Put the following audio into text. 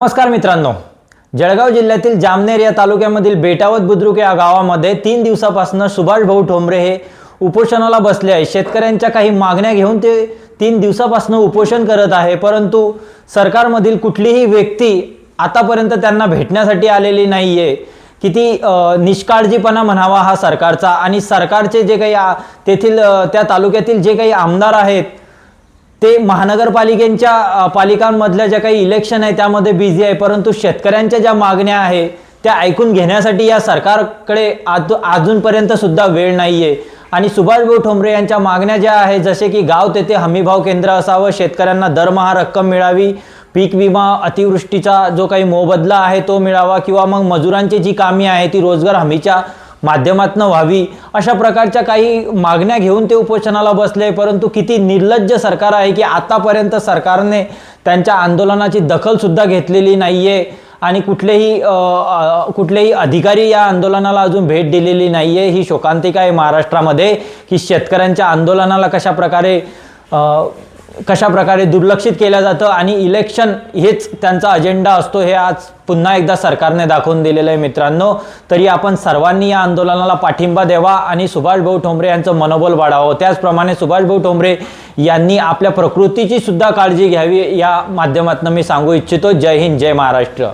नमस्कार मित्रांनो. जळगाव जिल्ह्यातील जामनेर या तालुक्यामधील बेटावत बुद्रुक या गावामध्ये तीन दिवसापासून सुभाष भाऊ ठोंबरे हे उपोषणाला बसले आहे शेतकऱ्यांच्या काही मागण्या घेऊन ते तीन दिवसापासून उपोषण करत आहे परंतु सरकारमधील कुठलीही व्यक्ती आतापर्यंत त्यांना भेटण्यासाठी आलेली नाही आहे किती निष्काळजीपणा म्हणावा हा सरकारचा आणि सरकारचे जे काही तेथील त्या तालुक्यातील जे काही आमदार आहेत ते महानगरपालिकेच्या पालिकांमधल्या ज्या काही इलेक्शन आहे त्यामध्ये बिझी आहे. परंतु शेतकऱ्यांच्या ज्या मागण्या आहे त्या ऐकून घेण्यासाठी या सरकारकडे आज अजूनपर्यंत सुद्धा वेळ नाही आहे आणि सुभाषभाऊ ठोंबरे यांच्या मागण्या ज्या आहेत जसे की गाव तेथे हमीभाव केंद्र असावं शेतकऱ्यांना दरमहा रक्कम मिळावी पीक विमा अतिवृष्टीचा जो काही मोबदला आहे तो मिळावा किंवा मग मजुरांची जी कामी आहे ती रोजगार हमीच्या माध्यमातनं व्हावी अशा प्रकारच्या काही मागण्या घेऊन ते उपोषणाला बसले परंतु किती निर्लज्ज सरकार आहे की आतापर्यंत सरकारने त्यांच्या आंदोलनाची दखलसुद्धा घेतलेली नाही आहे आणि कुठलेही कुठलेही अधिकारी या आंदोलनाला अजून भेट दिलेली नाही आहे ही शोकांतिका आहे महाराष्ट्रामध्ये की शेतकऱ्यांच्या आंदोलनाला कशा प्रकारे कशा प्रकारे दुर्लक्षित केलं जातं आणि इलेक्शन हेच त्यांचा अजेंडा असतो हे आज पुन्हा एकदा सरकारने दाखवून दिलेलं आहे मित्रांनो. तरी आपण सर्वांनी या आंदोलनाला पाठिंबा द्यावा आणि सुभाषभाऊ ठोंबरे यांचं मनोबल वाढावं. त्याचप्रमाणे सुभाषभाऊ ठोंबरे यांनी आपल्या प्रकृतीची सुद्धा काळजी घ्यावी या माध्यमातून मी सांगू इच्छितो. जय हिंद जय महाराष्ट्र.